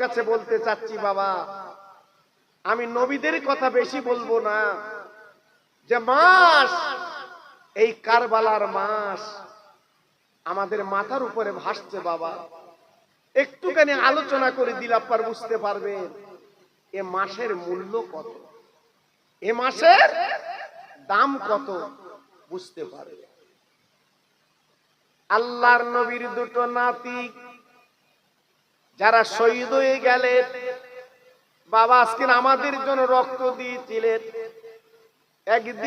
কাছে বলতে চাচ্ছি, বাবা, আমি নবীদের কথা বেশি বলব না। যে মাস, এই কারবালার মাস আমাদের মাথার উপরে ভাসছে, বাবা। একটুখানি আলোচনা করে দিলে আপনার বুঝতে পারবেন, এ মাসের মূল্য কত? এ মাসের দাম কত? বুঝতে পারবে আল্লাহর নবীর দুটো নাতি যারা শহীদ হয়ে গেলেন বাবা আজকে আমাদের জন্য রক্ত দিয়েছিলেন। একদিন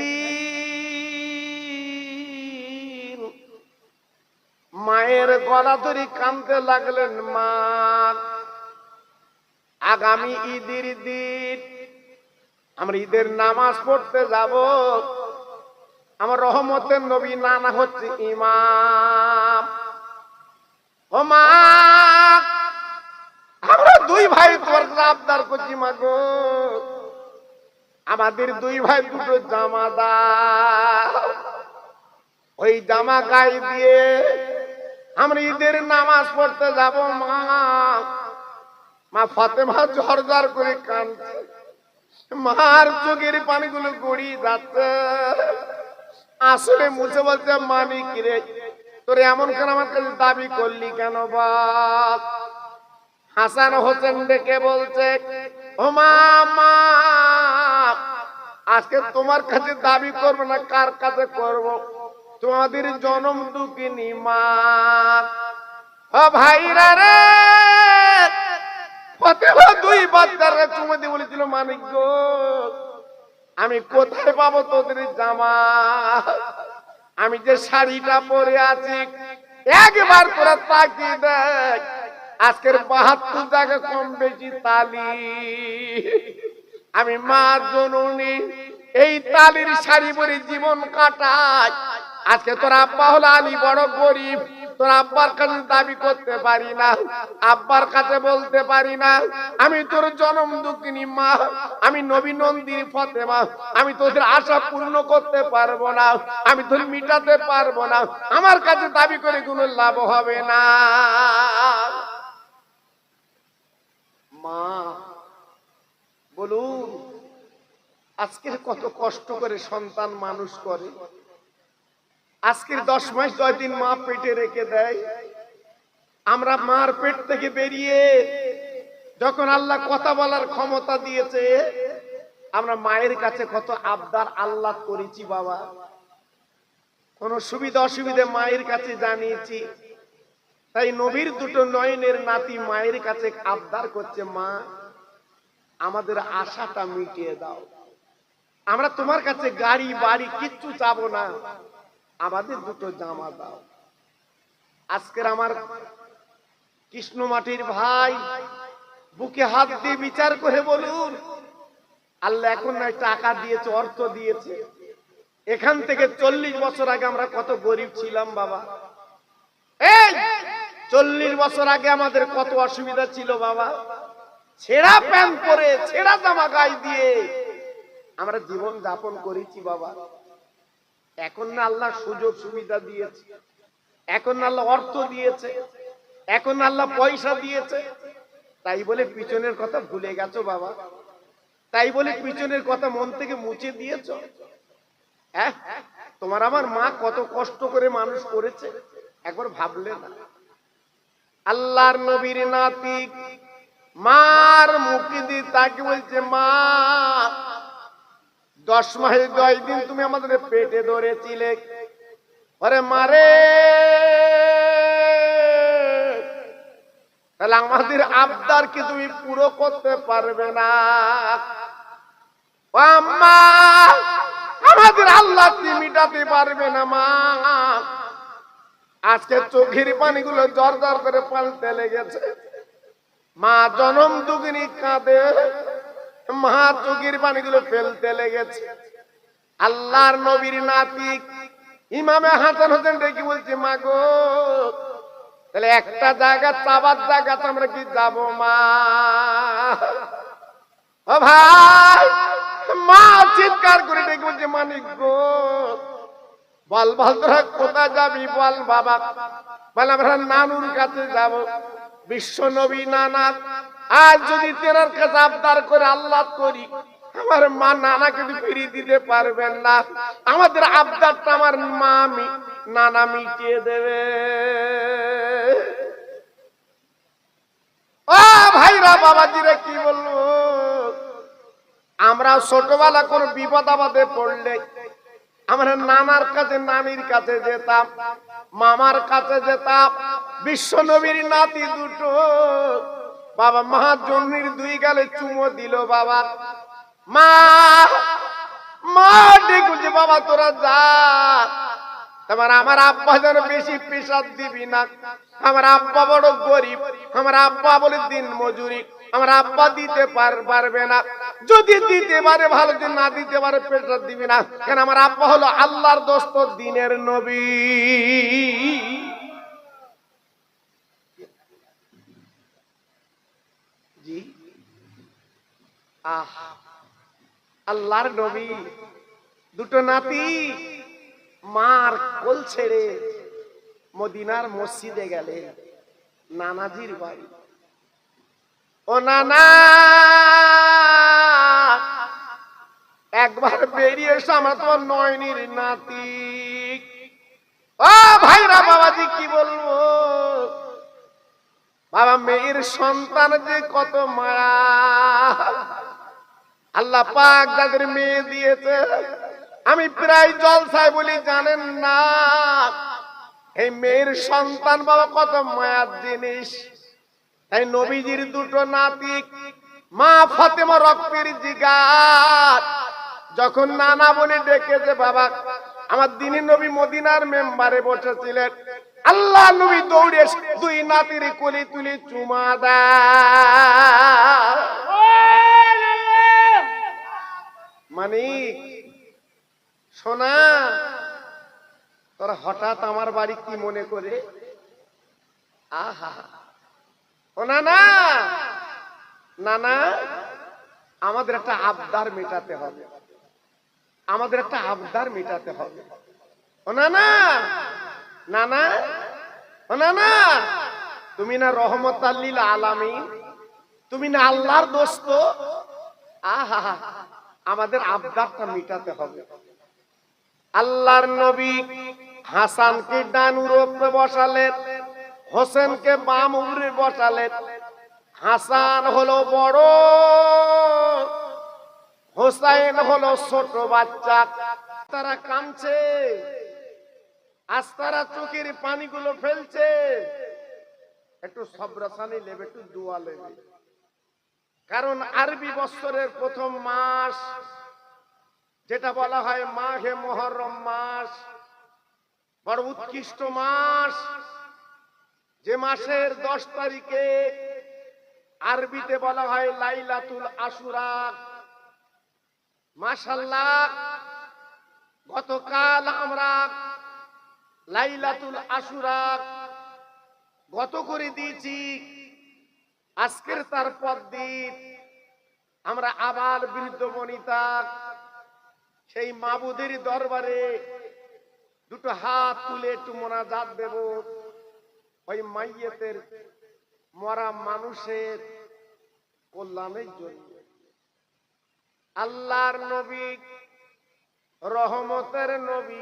মায়ের গলা ধরে কাঁদতে লাগলেন মা। আগামী ঈদের দিন আমরা ঈদের নামাজ পড়তে যাব। আমার রহমতের নবী নানা হচ্ছে ইমাম। ও মা! দুই ভাই তোর আবদার করছি মা আমাদের দুই ভাই দুটো জামা ওই জামা গায়ে দিয়ে আমরা ঈদের নামাজ পড়তে যাব মা। মা ফাতেমা ঝরঝর করে কাঁদছে। মার চোখের পানিগুলো গড়িয়ে যাচ্ছে। আসলে মুছে বলছে মানিক রে। তোর এমন কেন আমার কাছে দাবি করলি কেন বল হাসান হোসেন ডেকে বলছে, ও মা আজকে তোমার কাছে দাবি করব না, কার কাছে করব? তোমাদের জনম দুঃখিনী মা। ভাইরা রে দুই বাচ্চারা চুমে বলেছিল, মানিক গো, আমি কোথায় পাবো তোদের জামা? আমি যে শাড়িটা পরে আছি, একবার করে তাকিয়ে দেখ আজকের বাহাত্তর জায়গা কম বেশি তালি। আমি মা জননী, এই তালির শাড়ি পরে জীবন কাটাই। আজকে তোর আব্বা হলো আলী, বড় গরিব। তোর আব্বার কাছে দাবি করতে পারি না, আব্বার কাছে বলতে পারি না। আমি তোর জনম দুঃখিনী মা, আমি নবী নন্দিনী ফতেমা। আমি তোদের আশা পূর্ণ করতে পারব না, আমি তোর মিটাতে পারব না। আমার কাছে দাবি করে কোনো লাভ হবে না। মা, বলুন, আজকের কত কষ্ট করে সন্তান মানুষ করে। আজকের দশ মাস দশ দিন মা পেটে রেখে দেয়। আমরা মার পেট থেকে বেরিয়ে যখন আল্লাহ কথা বলার ক্ষমতা দিয়েছে, আমরা মায়ের কাছে কত আবদার আল্লাহ করেছি বাবা। কোন সুবিধা অসুবিধে মায়ের কাছে জানিয়েছি। তাই নবীর দুটো নয়নের নাতি মায়ের কাছে আবদার করছে, মা, আমাদের আশাটা মিটিয়ে দাও। আমরা তোমার কাছে গাড়ি, বাড়ি কিচ্ছু চাবো না। আমাদের দুটো জামা দাও। আজকের আমার কৃষ্ণ মাটির ভাই বুকে হাত দিয়ে বিচার করে বলুন, আল্লাহ এখন নয়, টাকা দিয়েছে, অর্থ দিয়েছে। এখান থেকে চল্লিশ বছর আগে আমরা কত গরিব ছিলাম, বাবা। এই চল্লিশ বছর আগে আমাদের কত অসুবিধা ছিল বাবা? ছেঁড়া প্যান্ট পরে, ছেঁড়া জামা গায়ে দিয়ে। আমরা জীবন যাপন করেছি বাবা। এখন না আল্লাহ সুযোগ সুবিধা দিয়েছে। এখন আল্লাহ অর্থ দিয়েছে। এখন আল্লাহ পয়সা দিয়েছে। তাই বলে পিছনের কথা ভুলে গেছো বাবা? তাই বলে পিছনের কথা মন থেকে মুছে দিয়েছ? হ্যাঁ? তোমার আমার মা কত কষ্ট করে মানুষ করেছে। একবার ভাবলে না। আল্লাহর নবীর নাতি। মার মুখে দিয়ে তাকে বলছে, মা, দশ মাসে দশ দিন তুমি আমাদের পেটে ধরেছিলে। আরে মারে। তাহলে আমাদের আবদার কি তুমি পুরো করতে পারবে না। আমাদের আল্লাহ তুমি মিটাতে পারবে না, মা। আজকে চোখের পানিগুলো জর জর করে পাল্টে লেগেছে। মা জনম দুগিনী কাঁদে। মা চোখের পানিগুলো ফেলতে লেগেছে। আল্লাহর নবীর নাতি ইমামে হাসান হোসেন ডেকে বলছে, মা গো, তাহলে একটা জায়গা চাবার জায়গাতে আমরা কি যাব, মা? ও ভাই, মা চিৎকার করে ডেকে বলছে, মানিক গো বল বল তোরা যাবি বল বাবা। বল, আমরা নানুর কাছে যাব। বিশ্ব নবী নানা আজ যদি তেনার কাছে আবদার করে আল্লাহ করি আমার মা নানা কিন্তু ফিরিয়ে দিতে পারবেন না, আমাদের আবদারটা আমার মা নানা মিটিয়ে দেবে। ও ভাইরা, বাবাজিরা কি বলব? আমরা ছোটবেলা কোন বিপদ আপদে পড়লে আমরা নানার কাছে, নানির কাছে যেতাম, মামার কাছে যেতাম, বিশ্ব নবীর নাতি দুটো। বাবা মা জন্মির দুই গালে চুমো দিল বাবা। মা মা ডেকুল বাবা, তোরা যা। তোমার আমার আব্বা যেন বেশি পেশাদ দিবি না। আমার আব্বা বড় গরিব। আমার আব্বা বলে দিন মজুরি। আমার আব্বা দিতে পারবে না। যদি দিতে পারে, ভালো যদি না দিতে পারে পেশাদ দিবি না। কেন আমার আব্বা হলো আল্লাহর দোস্ত, দিনের নবী। জি। আল্লাহর নবী। দুটো নাতি, মার কোল ছেড়ে মদিনার মসজিদে গেলেন নানাজির বাড়ি। ও নানা, একবার বেরিয়ে এসে আমার তোমার নয়নির নাতি। ও ভাইরা বাবাজি, কি বলব? বাবা, মেয়ের সন্তান যে কত মায়া। আল্লাহ পাক যাদের মেয়ে দিয়েছে, আমি প্রায় জলসায় বলি, জানেন না? এই মেয়ের সন্তান বাবা কত মায়ার জিনিস। তাই নবীজির দুটো নাতি মা ফাতেমা রক্তের জিগার যখন নানা বলে ডেকেছে বাবা, আমার দিনী নবী মদিনার মেম্বারে বসেছিলেন। আল্লাহ নবী দৌড়ে দুই নাতির কোলে তুলে চুমা দেয়। মানিক সোনা, তোর হঠাৎ আমার বাড়ি কি মনে করে? আহা। ও না না না না আমাদের একটা আবদার মেটাতে হবে। আমাদের একটা আবদার মেটাতে হবে। ও না না না না ও না না তুমি না রহমত আল্লিল আলামিন? তুমি না আল্লাহর দোস্ত? আহা! আমাদের আবদারটা মেটাতে হবে। আল্লাহর নবী হাসানকে ডান উপরে বসালেন। হোসেনকে বাম উপরে বসালেন। হাসান হলো বড়, হোসাইন হলো ছোট বাচ্চা। তারা কামছে আজ তারা চোখের পানিগুলো ফেলছে। একটু সব্রাসানি লেবে, একটু দোয়া লেবে। কারণ আরবি বৎসরের প্রথম মাস, যেটা বলা হয় মাঘে মহরম মাস, বড় উৎকৃষ্ট মাস। যে মাসের দশ তারিখে আরবিতে বলা হয় লাইলাতুল আশুরা। মাশাল্লাহ গতকাল আমরা লাইলাতুল আশুরা গত করে দিয়েছি। আজকের তার দিন আমরা আবার বৃদ্ধ বনিতা সেই মাবুদের দরবারে দুটো হাত তুলে একটু মোনাজাত দেব। ওই মাইয়েতের মরা মানুষের কল্যাণের জন্য। আল্লাহর নবী, রহমতের নবী,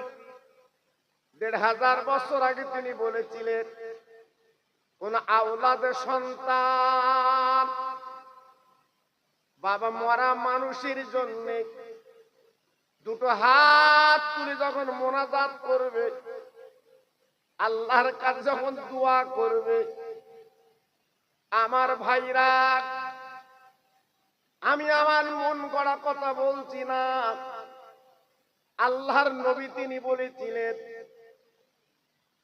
দেড় হাজার বছর আগে তিনি বলেছিলেন, কোন আওলাদের সন্তান বাবা মরা মানুষের জন্য দুটো হাত তুলে যখন মোনাজাত করবে আল্লাহর কাছে যখন দোয়া করবে, আমার ভাইরা, আমি আমার মন গড়া কথা বলছি না। আল্লাহর নবী তিনি বলেছিলেন,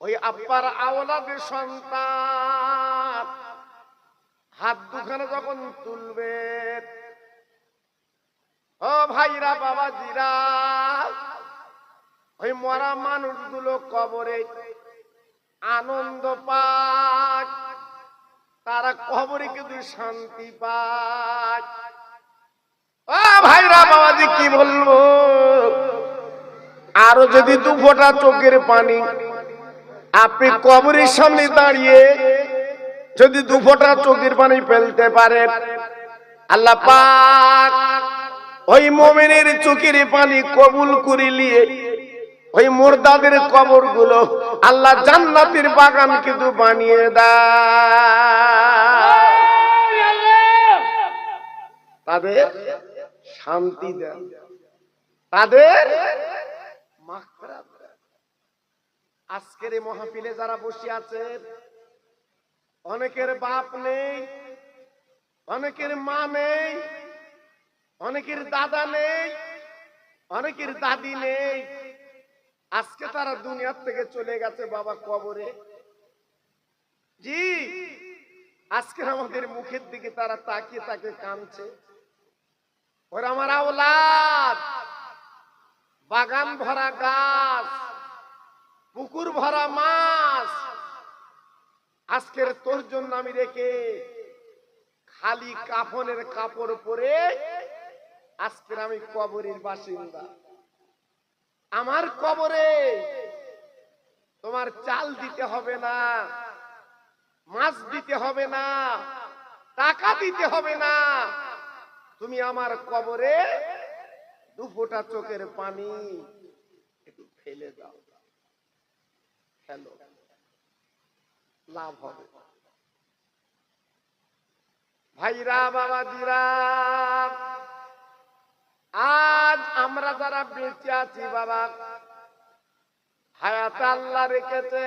ওই আব্বার আওলাদের সন্তান হাত দুখানে যখন তুলবে, ও ভাইরা বাবা বাবাজিরা, ওই মরা মানুষগুলো কবরে আনন্দ পায় তারা কবরে কিন্তু শান্তি পায়। ও ভাইরা, বাবাজি, কি বলব? আরও যদি দু ফোঁটা চোখের পানি। আপনি কবরের সামনে দাঁড়িয়ে যদি দু ফোঁটা চোখের পানি ফেলতে পারে আল্লাহ পাক ওই মোমেনের চোখের পানি কবুল করে নিয়ে ওই মুর্দাদের কবরগুলো আল্লাহ জান্নাতের বাগান কিন্তু বানিয়ে দেয় তাদের শান্তি দেন তাদের আজকের এই মহাফিলে যারা বসে আছেন অনেকের বাপ নেই, অনেকের মা নেই, অনেকের দাদা নেই, অনেকের দাদি নেই। আজকে তারা দুনিয়ার থেকে চলে গেছে বাবা কবরে। জি, আজকে আমাদের মুখের দিকে তারা তাকিয়ে তাকে কাঁদছে ওরা আমার আওলাদ, বাগান ভরা গাছ, পুকুর ভরা মাছ, আজকের তোর জন্য আমি রেখে খালি কাফনের কাপড় পরে আজকের আমি কবরের বাসিন্দা। আমার কবরে তোমার চাল দিতে হবে না, মাছ দিতে হবে না, টাকা দিতে হবে না। তুমি আমার কবরে দু ফোঁটা চোখের পানি একটু ফেলে দাও। হ্যালো লাভ হবে। ভাইরা, বাবাজিরা আজ আমরা যারা বেঁচে আছি বাবা, হায়াত আল্লাহ রেখেছে।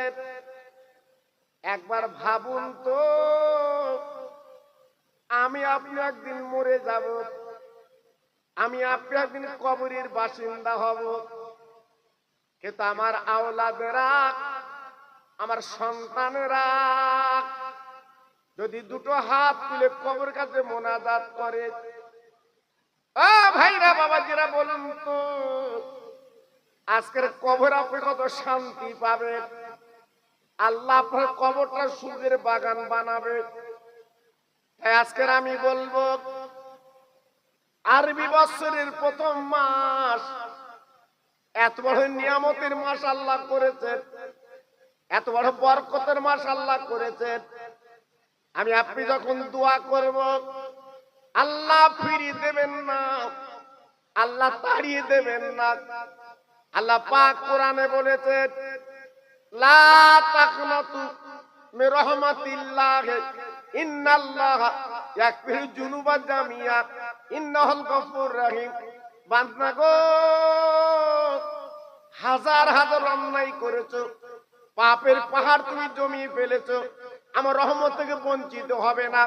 একবার ভাবুন তো, আমি আপনি একদিন মরে যাব, আমি আপনি একদিন কবরের বাসিন্দা হব। কিন্তু আমার আওলাদেরা, আমার সন্তানেরা, যদি দুটো হাত তুলে কবর কাছে মোনাজাত করে ভাইরা, বাবাজিরা, বলুন তো, আজকের কবর আপনি কত শান্তি পাবেন? আল্লাহ আপনার কবরটা সুখের বাগান বানাবে। তাই আজকের আমি বলব, আরবি বছরের প্রথম মাস, এত বড় নিয়ামতের মাস আল্লাহ করেছেন। এত বড় বরকতের মাস আল্লাহ করেছেন। আমি আপনি যখন দোয়া করব আল্লাহ ফিরিয়ে দেবেন না। আল্লাহ তাড়িয়ে দেবেন না। আল্লাহ পাক কোরআনে বলেছেন লা রাহমাতিল্লাহ, ইন্নাল্লাহ ইয়াকফিরু যুনুবা জামিয়া, ইন্নাহুল গফুর রহিম। বান্দা গো, হাজার হাজার অন্যায় করেছ, পাপের পাহাড় তুমি জমিয়ে ফেলেছো, আমার রহমত থেকে বঞ্চিত হবে না।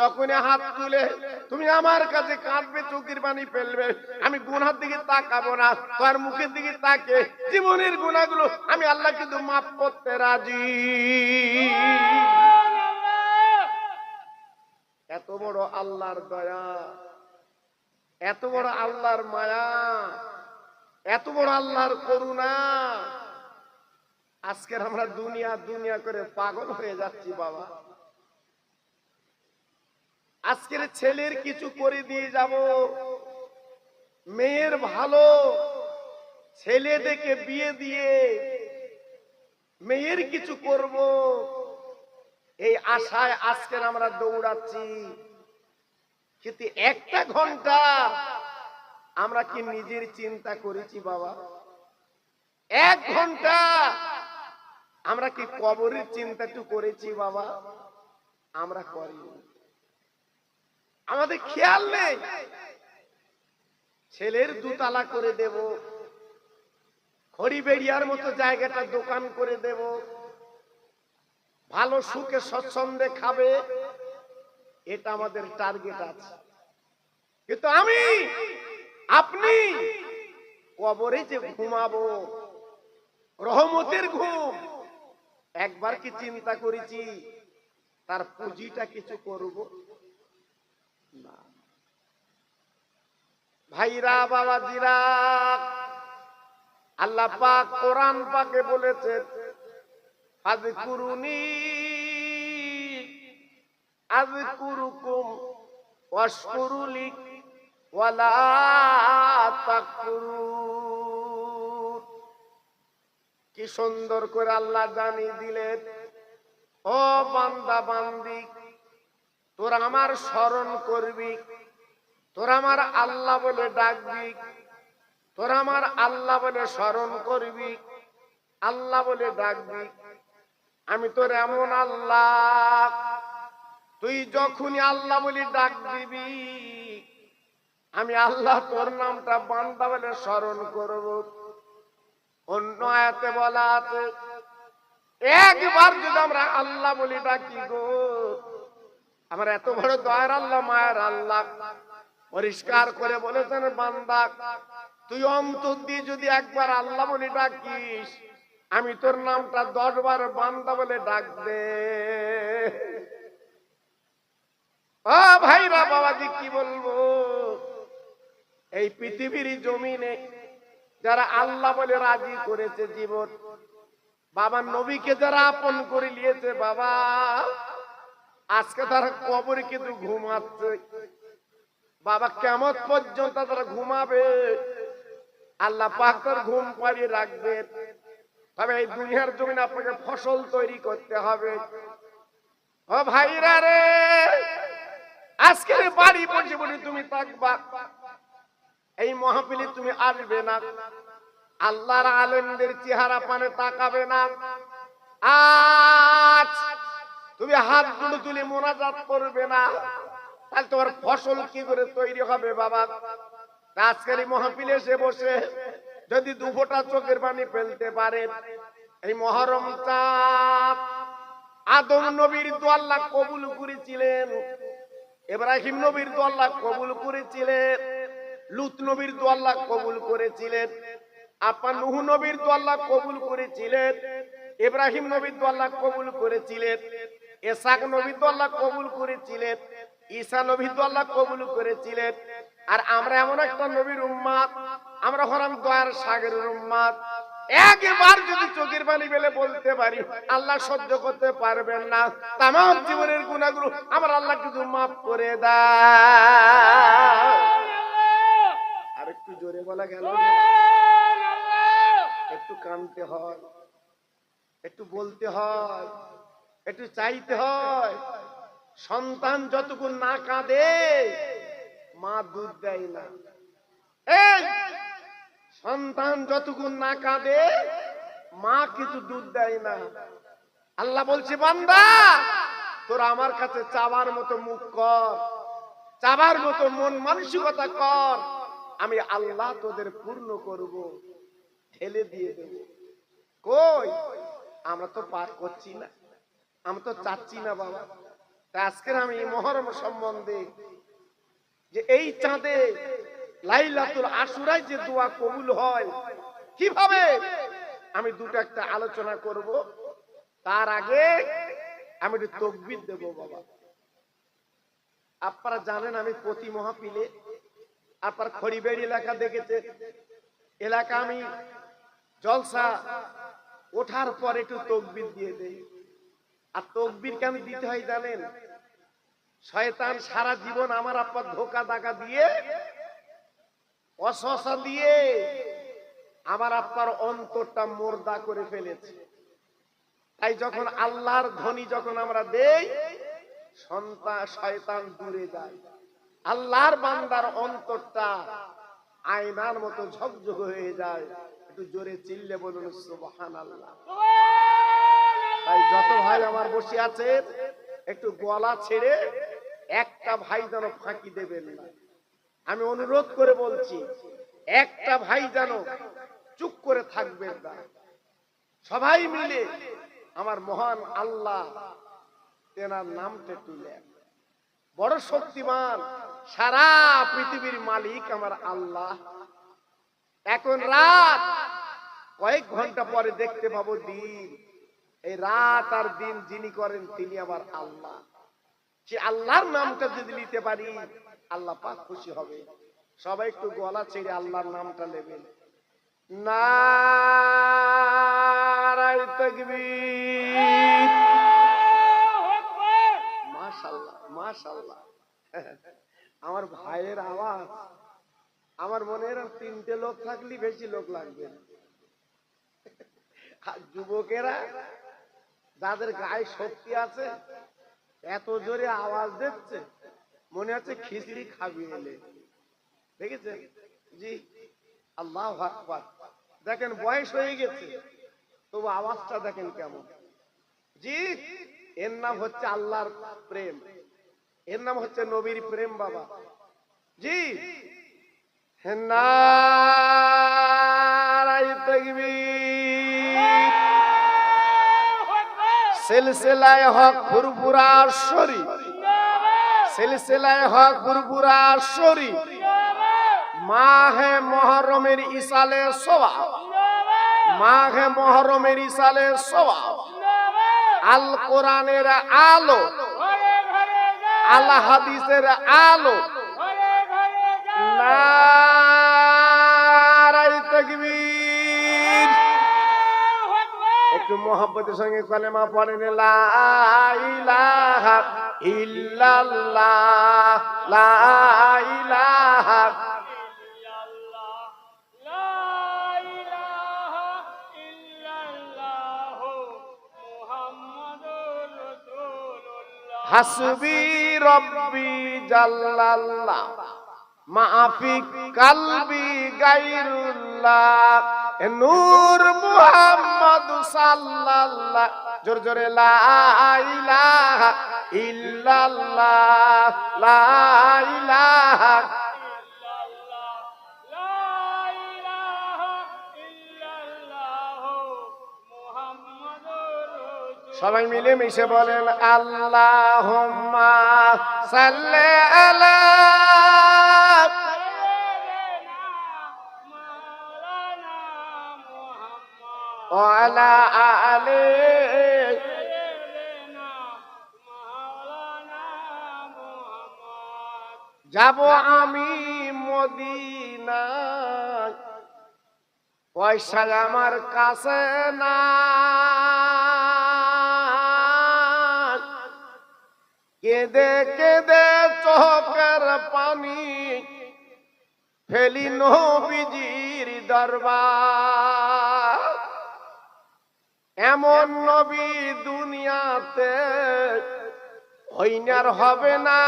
যখনই হাত তুলে তুমি আমার কাছে কাঁদবে, চোখের পানি ফেলবে, আমি গুনার দিকে তাকাবো না, তোমার মুখের দিকে তাকে। জীবনের গুণাগুলো আমি আল্লাহ কিন্তু মাফ করতে রাজি। এত বড় আল্লাহর দয়া, এত বড় আল্লাহর মায়া, এত বড় আল্লাহর করুণা। আজকের আমরা দুনিয়া দুনিয়া করে পাগল হয়ে যাচ্ছি বাবা। আজকের ছেলের কিছু করে দিয়ে যাব। মেয়ের ভালো, ছেলে দেখে বিয়ে দিয়ে মেয়ের কিছু করব। এই আশায় আজকের আমরা দৌড়াচ্ছি। কিন্তু একটা ঘণ্টা আমরা কি নিজের চিন্তা করেছি বাবা? এক ঘণ্টা আমরা কি কবরের চিন্তা একটু করেছি বাবা? আমরা করি আমাদের খেয়াল নেই। ছেলের দুতলা করে দেব। খড়িবেড়িয়ার মতো জায়গাটা দোকান করে দেব। ভালো সুখে স্বচ্ছন্দে খাবে। এটা আমাদের টার্গেট আছে। কিন্তু আমি, আপনি কবরে যে ঘুমাবো, রহমতের ঘুম, একবার কি চিন্তা করেছি, তার পুঁজিটা কিছু করব? ভাইরা বাবা বাবাজিরা, আল্লাহ পাক কোরআন পাকে বলেছে আজ কুরুনি আজ কুরুকুম তাকফুরুন। কি সুন্দর করে আল্লাহ জানিয়ে দিলেন, ও বান্দা বান্দি, তোর আমার স্মরণ করবি। তোরা আমার আল্লাহ বলে ডাকবি, তোর আমার আল্লাহ বলে স্মরণ করবি, আল্লাহ বলে ডাকবি, আমি তোর এমন আল্লাহ। তুই যখনই আল্লাহ বলি ডাক দিবি, আমি আল্লাহ তোর নামটা বান্দা বলে স্মরণ করব। অন্য আয়াতে বলা আছে, একবার যদি আমরা আল্লাহ বলি ডাকি গো, আমার এত বড় দয়ার আল্লাহ, মায়ের আল্লাহ। পরিষ্কার করে বলেছেন, বান্দা, তুই অন্তর দিয়ে যদি একবার আল্লাহ বলে ডাকিস, আমি তোর নামটা দশ বার বান্দা বলে ডাক দে। ভাইরা বাবাজি কি বলব? এই পৃথিবীর জমিনে যারা আল্লাহ বলে রাজি করেছে জীবন, বাবা নবীকে যারা আপন করে নিয়েছে, বাবা, আজকে তারা কবরে কিন্তু ঘুমাচ্ছে। বাবা কেমন পর্যন্ত তারা ঘুমাবে? আল্লাহ পাক ঘুম পাড়িয়ে রাখবে। তবে এই দুনিয়ার জমিন আপনাকে ফসল তৈরি করতে হবে। ও ভাইরা রে, আজকের বাড়ি বসে বলে, তুমি থাকবা। এই মহাপিলে তুমি আসবে না। আল্লাহর আলেমদের চেহারা পানে তাকাবে না। আজ তুমি হাত দুটো তুলে মোনাজাত করবে না। তাহলে তোমার ফসল কি করে তৈরি হবে, বাবা? আজকের মহাপিলে এসে বসে যদি দু ফোঁটা চোখের পানি ফেলতে পারে, এই মহরম চাঁদ আদম নবীর দোয়াল্লা কবুল করেছিলেন এব্রাহিম নবীর দোয়াল্লা কবুল করেছিলেন, লুত নবীর দোয়াল্লা কবুল করেছিলেন, আপা নুহ নবীর দোয়াল্লা কবুল করেছিলেন, ইব্রাহিম নবীর দোয়াল্লা কবুল করেছিলেন এসাক নবীর দোয়াল্লা কবুল করেছিলেন ঈসা নবীর আল্লাহ কবুল করেছিলেন। আর আমরা এমন একটা নবীর উম্মাদ, আমরা হলাম দয়ার সাগরের উম্মাদ। একবার যদি চোখের পানি পেলে বলতে পারি, আল্লাহ সহ্য করতে পারবেন না। তাম জীবনের গুণাগুলো আমার আল্লাহ কিছু মাফ করে দাও আর একটু জোরে বলা গেল? একটু কানতে হয়, একটু বলতে হয়, একটু চাইতে হয়। সন্তান যতক্ষণ না কাঁদে, মা দুধ দেয় না। সন্তান যতক্ষণ না কাঁদে, মা কিছু দুধ দেয় না। আল্লাহ বলছে, বান্দা, তোর আমার কাছে চাবার মতো মুখ কর চাবার মতো মন মানসিকতা কর, আমি আল্লাহ তোদের পূর্ণ করব, ঠেলে দিয়ে দেব। কই? আমরা তো পার করছি না, আমরা তো চাচ্ছি না বাবা। আজকের আমি মহরম সম্বন্ধে যে এই চাঁদে লাইলাতুল আশুরায় যে দোয়া কবুল হয়, কীভাবে? আমি দুটো একটা আলোচনা করব। তার আগে আমি একটু তকবির দেব বাবা। আপনারা জানেন আমি প্রতি মহাপিলে আপনার খড়িবেড়ি এলাকা দেখেছে। এলাকা আমি জলসা ওঠার পর একটু তকবির দিয়ে দেই। আর তকবির কেন দিতে হয় জানেন? শয়তান সারা জীবন আমার আপনার ধোকা দাগা দিয়ে অসহসা দিয়ে আমার আপনার অন্তরটা মোর্দা করে ফেলেছে। তাই যখন আল্লাহর ধ্বনি যখন আমরা দেই সন্তান শয়তান দূরে যায়। আল্লাহর বান্দার অন্তরটা আয়নার মতো ঝকঝক হয়ে যায়। একটু জোরে চিল্লে বলুন সুবহান আল্লাহ তাই যত ভাই আমার বসে আছে, একটু গলা ছেড়ে একটা ভাই যেন ফাঁকি দেবেন না। আমি অনুরোধ করে বলছি, একটা ভাই যেন চুপ করে থাকবেন না। সবাই মিলে আমার মহান আল্লাহ তেনার নামটা তুলে। বড় শক্তিমান সারা পৃথিবীর মালিক আমার আল্লাহ। এখন রাত কয়েক ঘণ্টা পরে দেখতে পাবো দিন। এই রাত আর দিন যিনি করেন, তিনি আবার আল্লাহ। সে আল্লাহর নামটা যদি নিতে পারি, আল্লাহ পাক খুশি হবে। সবাই একটু গলা ছেড়ে আল্লাহর নামটা নেবেন। আমার ভাইয়ের আওয়াজ, আমার মনে হয় তিনটে লোক থাকলে বেশি লোক লাগবে। যুবকেরা যাদের গায়ে শক্তি আছে, এত জোরে আওয়াজ দিচ্ছে, মনে হচ্ছে খিচড়ি খাবি এলে। দেখেছেন? জি, আল্লাহ দেখেন, বয়স হয়ে গেছে, তবু আওয়াজটা দেখেন কেমন। জি, এর নাম হচ্ছে আল্লাহর প্রেম। এর নাম হচ্ছে নবীর প্রেম বাবা। জি নারাই তাকবীর। সিলসিলায় হক ফুরফুরা শরী সিলসিলায় হক ফুরফুরা শরী মাহে মহরমের ইসালে সোয়া মাঘে মহরমের ইসালে সোয়া আল কোরআনের আলো। আল্লাহ হাদিসের আলো। নারাই একটু মোহাম্মতের সঙ্গে কলেমা পড়েন, লা ইলাহা ইল্লাল্লাহ, লা ইলাহা হাসবি রব্বি জাল্লাল্লাহ মাফি কালবি গাইরুল্লাহ। নূর মুহাম্মদ সাল্লাল্লাহ। জোর জোরে, লা ইলাহা ইল্লাল্লাহ, লা ইলাহা। সবাই মিলে মিশে বলেন আল্লাহ সাল্লে আলা ওয়ালা আলে। যাব আমি মদিনা পয়সা আমার কাছে না কেঁদে কেঁদে চোখের পানি ফেলি নবীজির দরবার। এমন নবী দুনিয়াতে হইনার হবে না।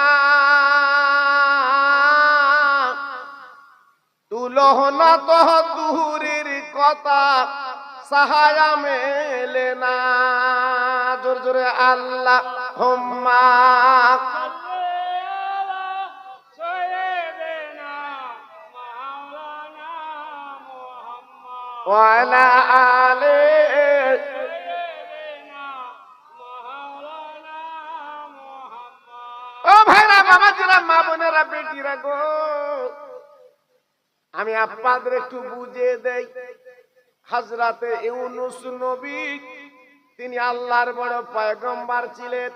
তুলহ না তো দূরের কথা সাহায্য মেলে না। জোর জোরে আল্লাহ হোম্মা ওয়ালা আলে বাবাজিরা মা বোনেরা, বেটিরা গো, আমি আপনাদের একটু বুঝিয়ে দেই। হাজরাতে ইউনুস নবী, তিনি আল্লাহর বড় পয়গম্বর ছিলেন।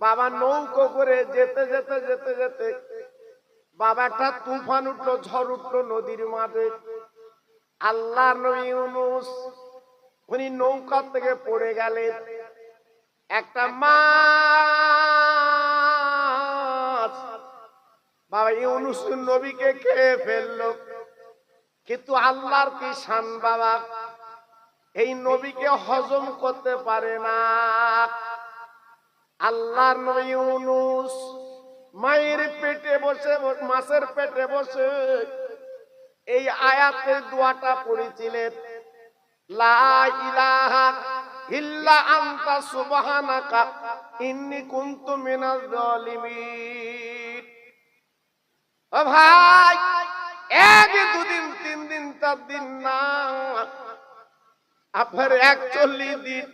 বাবা নৌকো করে যেতে যেতে যেতে যেতে বাবা একটা তুফান উঠল ঝড় উঠল নদীর মাঝে। আল্লাহ নবী ইউনুস, উনি নৌকা থেকে পড়ে গেলেন। একটা মাছ বাবা ইউনুস নবীকে খেয়ে ফেলল। কিন্তু আল্লাহর কি শান বাবা? এই নবীকে হজম করতে পারে না। আল্লাহর নবী ইউনুস মায়ের পেটে বসে, মাছের পেটে বসে এই আয়াতের দোয়াটা পড়েছিলেন। লা ইলাহা ইল্লা আনতা সুবহানাকা, ইন্নী কুনতু মিনাজ জালিমিন। ভাই, এক দুদিন, তিন দিন, চার দিন না। আপনার দিন।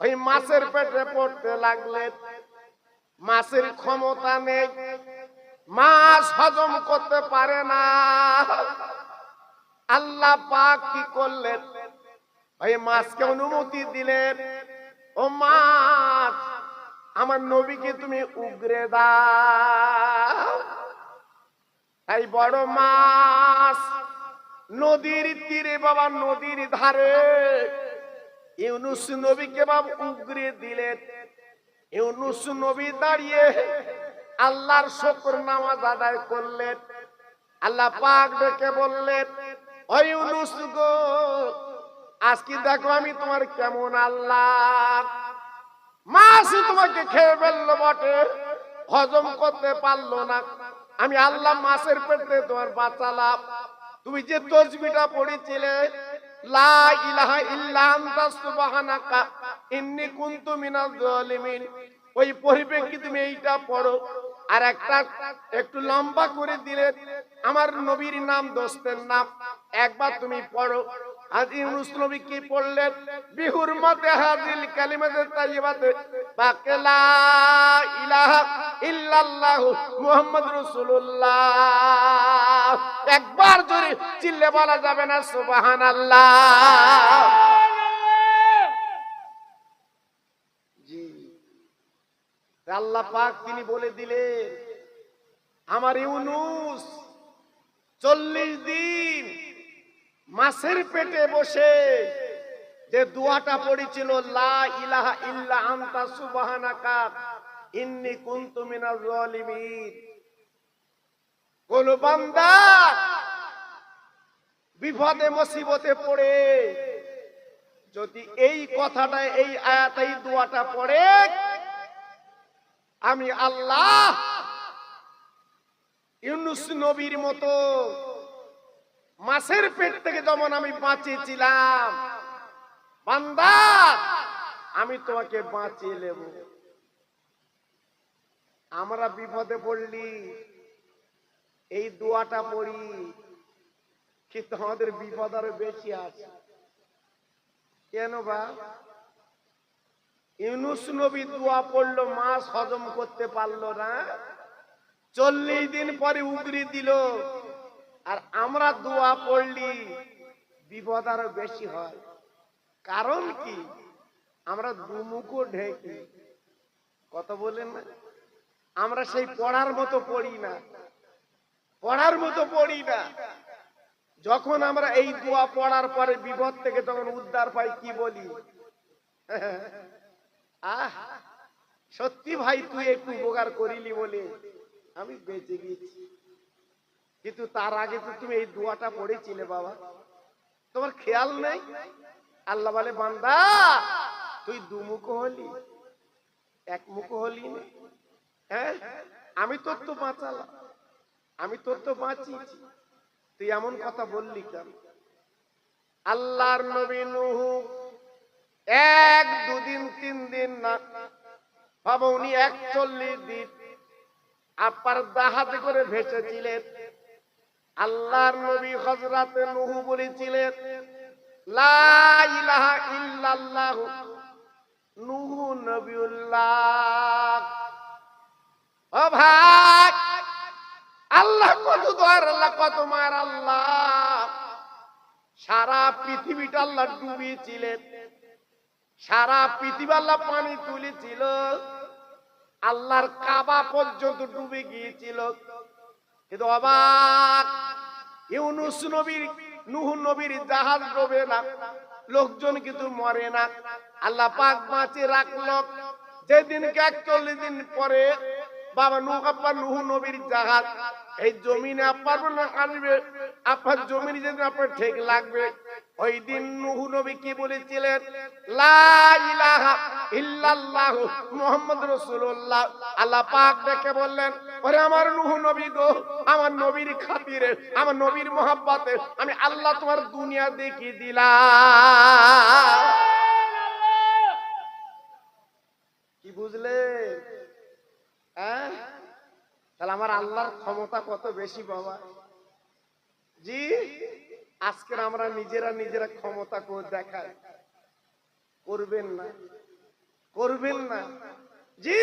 ওই মাছের পেটে পড়তে লাগলেন মাছের ক্ষমতা নেই। মাছ হজম করতে পারে না। আল্লাহ পাক কি করলেন? ওই মাছকে অনুমতি দিলেন। ও মাছ, আমার নবীকে তুমি উগরে দাও। এই বড় মাছ, নদীর তীরে বাবা, নদীর ধারে। ইউনুস নবীকে বাবা উগরে দিলেন। ইউনুস নবী দাঁড়িয়ে আল্লাহর শকর নামাজ আদায় করলেন। আল্লাহ পাক ডেকে বললেন ও ইউনুস গো, আজকে দেখো আমি তোমার কেমন আল্লাহ। মাছ তোমাকে খেয়ে ফেলল বটে, হজম করতে পারল না। আমি আল্লাহ মাছের পেটে তোমার বাঁচালাম। তুমি যে তসবিটা পড়েছিলে, লা ইলাহা ওই তুমি এইটা পড়ো। আর একটা একটু লম্বা করে দিলে, আমার নবীর নাম, দোস্তের নাম, একবার তুমি পড়ো। কি পড়লেন? বিহুর মতে হাজিল রাসূলুল্লাহ। একবার জোরে চিল্লে বলা যাবে না, সুবহানাল্লাহ। আল্লাহ পাক তিনি বলে দিলেন, আমার ইউনুস চল্লিশ দিন মাছের পেটে বসে যে দুয়াটা পড়েছিল, লা ইলাহা ইল্লা আনতা সুবহানাকা, ইন্নী কুনতু মিনাজ জালিমিন। কোন বান্দা বিপদে, মুসিবতে পড়ে। যদি এই কথাটা এই আয়াত এই দোয়াটা পড়ে, আমি আল্লাহ ইউনুস নবীর মতো মাছের পেট থেকে যেমন আমি বাঁচিয়েছিলাম। বান্দা, আমি তোমাকে বাঁচিয়ে নেব। আমরা বিপদে পড়লি, এই দোয়াটা পড়ি, কিন্তু আমাদের বিপদ আরও বেশি আছে। কেন বা? ইউনুস নবী দোয়া পড়ল, মাছ হজম করতে পারল না। চল্লিশ দিন পরে উগরি দিল। আর আমরা দোয়া পড়লি বিপদ আরও বেশি হয়। কারণ কি? আমরা দুমুখো ঢেকি। কত বলেন না? আমরা সেই পড়ার মতো পড়ি না। পড়ার মতো পড়ি না। যখন আমরা এই দোয়া পড়ার পরে বিপদ থেকে তখন উদ্ধার পাই কি বলি? আহ! সত্যি ভাই, তুই একটু উপকার করিলি বলে আমি বেঁচে গেছি। কিন্তু তার আগে তো তুমি এই দোয়াটা পড়েছিলে বাবা। তোমার খেয়াল নেই? আল্লাহ বলে, বান্দা, তুই দুমুখ হলি এক মুখ হলি হ্যাঁ? আমি তোর তো বাঁচালাম। আমি তোর তো বাঁচিয়েছি। তুই এমন কথা বললি কেন? আল্লাহর নবী নুহু এক, দুদিন, তিন দিন না বাবা উনি একচল্লিশ দিন আপার দাহাতে করে ভেসেছিলেন। আল্লাহর নবী হজরাতে নুহু বলেছিলেন, লা ইলাহা ইল্লাল্লাহ। নুহু নবিউল্লাহ। ও ভাই, আল্লাহ কত দোয়ার, আল্লাহ কত মার আল্লাহ। সারা পৃথিবীটা আল্লাহ ডুবিয়েছিলেন। সারা পৃথিবী আল্লাহ পানি তুলেছিল। আল্লাহর কাবা পর্যন্ত ডুবে গিয়েছিল। কিন্তু অবাক, ইউনুস নবীর, নুহ নবীর জাহাজ ডোবে না, লোকজন কিন্তু মরে না। আল্লাহ পাক বাঁচিয়ে রাখল। যেদিনকে একচল্লিশ দিন পরে বাবা নুহ, আব্বা নুহ নবীর জাহাজ, এই জমিনে আপার না আসবে আপনার জমিন যেদিন আপনার ঠিক লাগবে, ওই দিন নুহু নবী কি বলেছিলেন? ইল্লাল্লাহ মুহাম্মদ রাসূলুল্লাহ। আল্লাহ পাক দেখে বললেন আমি আল্লাহ তোমার দুনিয়া দেখিয়ে দিলাম। কি বুঝলে? হ্যাঁ? তাহলে আমার আল্লাহর ক্ষমতা কত বেশি বাবা? জি আজকের আমরা নিজেরা নিজেরা ক্ষমতা দেখাই। করবেন না। করবেন না। জি।